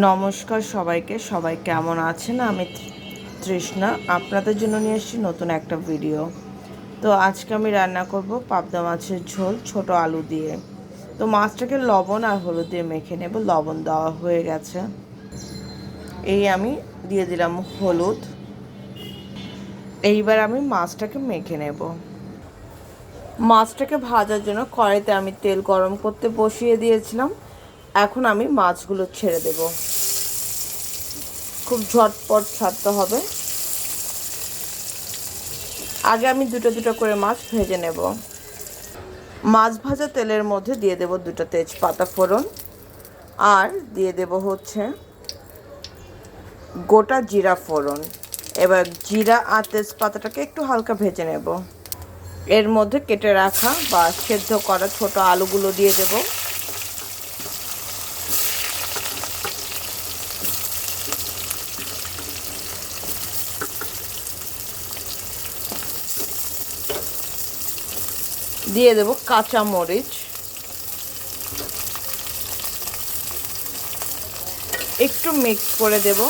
নমস্কার সবাইকে, সবাই কেমন আছেন? আমি তৃষ্ণা, আপনাদের জন্য নিয়ে এসেছি নতুন একটা ভিডিও তো আজকে আমি রান্না করব পাবদা মাছের ঝোল, ছোট আলু দিয়ে। তো মাছটাকে লবণ আর হলুদ দিয়ে মেখে নেব, লবণ দেওয়া হয়ে গেছে। এই আমি দিয়ে দিলাম হলুদ। এইবার আমি মাছটাকে মেখে নেব। মাছটাকে ভাজার জন্য কড়াইতে আমি তেল গরম করতে বসিয়ে দিয়েছিলাম। এখন আমি মাছগুলো ছেড়ে দেব। খুব ঝটপট ছাড়তে হবে। আগে আমি দুটো দুটো করে মাছ ভেজে নেব। মাছ ভাজা তেলের মধ্যে দিয়ে দেব দুটো তেজপাতা ফোড়ন। আর দিয়ে দেব হচ্ছে গোটা জিরা ফোড়ন। এবার জিরা আর তেজপাতাটাকে একটু হালকা ভেজে নেব। এর মধ্যে কেটে রাখা বা সেদ্ধ করা ছোট আলুগুলো দিয়ে দেবো। দিয়ে দেব কাঁচা মরিচ। একটু মিক্স করে দেব।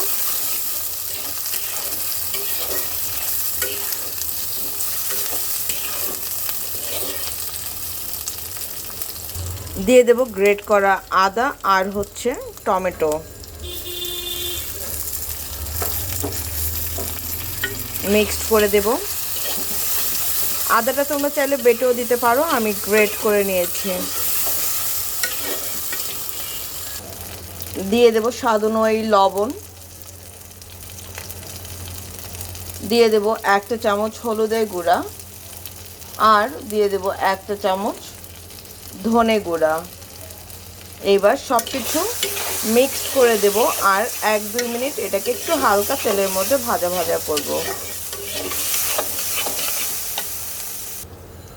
দিয়ে দেব গ্রেট করা আদা আর হচ্ছে টমেটো। মিক্সড করে দেবো। আদাটা তোমরা চাইলে বেটেও দিতে পারো, আমি গ্রেট করে নিয়েছি। দিয়ে দেবো স্বাদ অনুযায়ী লবণ। দিয়ে দেবো একটা চামচ হলুদের গুঁড়া। আর দিয়ে দেবো একটা চামচ ধনে গুঁড়া। এইবার সব কিছু মিক্স করে দেব, আর এক দুই মিনিট এটাকে একটু হালকা তেলের মধ্যে ভাজা ভাজা করব।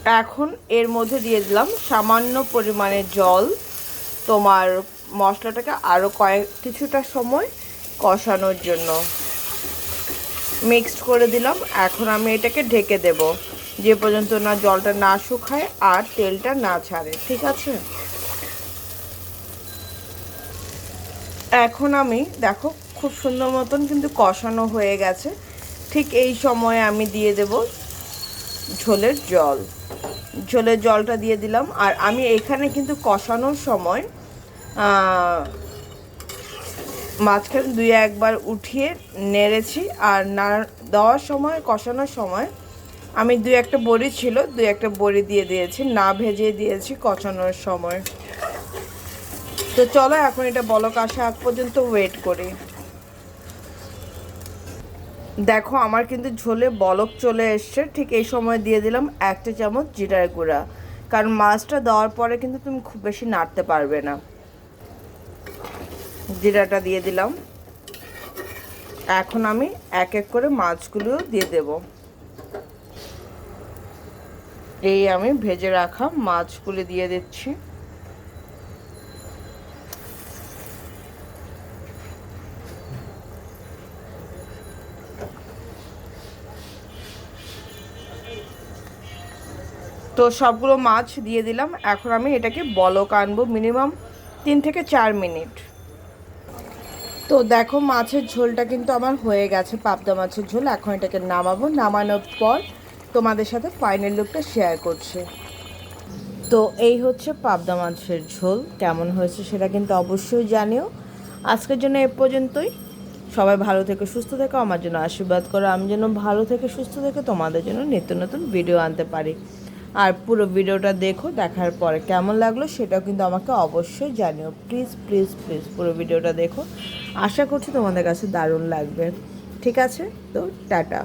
এখন এর মধ্যে দিয়ে দিলাম সামান্য পরিমাণে জল। তোমার মশলাটাকে আরও কয়েক, কিছুটা সময় কষানোর জন্য। মিক্সড করে দিলাম। এখন আমি এটাকে ঢেকে দেব। যে পর্যন্ত না জলটা না শুকায় আর তেলটা না ছাড়ে। ঠিক আছে? এখন আমি, দেখো, খুব সুন্দর মতন কিন্তু কষানো হয়ে গেছে। ঠিক এই সময়ে আমি দিয়ে দেব ঝোলের জল। ঝোলের জলটা দিয়ে দিলাম। আর আমি এখানে কিন্তু কষানোর সময় মাঝখানে দুই একবার উঠিয়ে নেড়েছি। আর না দেওয়ার সময়, কষানোর সময় আমি দুই একটা বড়ি ছিল, দুই একটা বড়ি দিয়ে দিয়েছি, না ভেজে দিয়েছি কষানোর সময়। তো চলো এখন এটা বলক আসা আগ পর্যন্ত ওয়েট করি। দেখো, আমার কিন্তু ঝোলে বলক চলে এসছে। ঠিক এই সময় দিয়ে দিলাম একটা চামচ জিরার গুঁড়া। কারণ মাছটা দেওয়ার পরে কিন্তু তুমি খুব বেশি নাড়তে পারবে না। জিরাটা দিয়ে দিলাম। এখন আমি এক এক করে মাছগুলো দিয়ে দেব। এই আমি ভেজে রাখা মাছগুলি দিয়ে দিচ্ছি। তো সবগুলো মাছ দিয়ে দিলাম। এখন আমি এটাকে বলক আনব মিনিমাম তিন থেকে চার মিনিট। তো দেখো মাছের ঝোলটা কিন্তু আমার হয়ে গেছে, পাবদা মাছের ঝোল। এখন এটাকে নামাবো। নামানোর পর তোমাদের সাথে ফাইনাল লুকটা শেয়ার করছে। তো এই হচ্ছে পাবদা মাছের ঝোল, কেমন হয়েছে সেটা কিন্তু অবশ্যই জানিও। আজকের জন্য এ পর্যন্তই। সবাই ভালো থেকে, সুস্থ থেকো, আমার জন্য আশীর্বাদ করো। আমি যেন ভালো থেকে সুস্থ থেকে তোমাদের জন্য নিত্য নতুন ভিডিও আনতে পারি। আর পুরো ভিডিওটা দেখো, দেখার পরে কেমন লাগল সেটাও কিন্তু আমাকে অবশ্যই জানিও। প্লিজ প্লিজ প্লিজ পুরো ভিডিওটা দেখো। আশা করছি তোমাদের কাছে দারুণ লাগবে। ঠিক আছে? তো টাটা।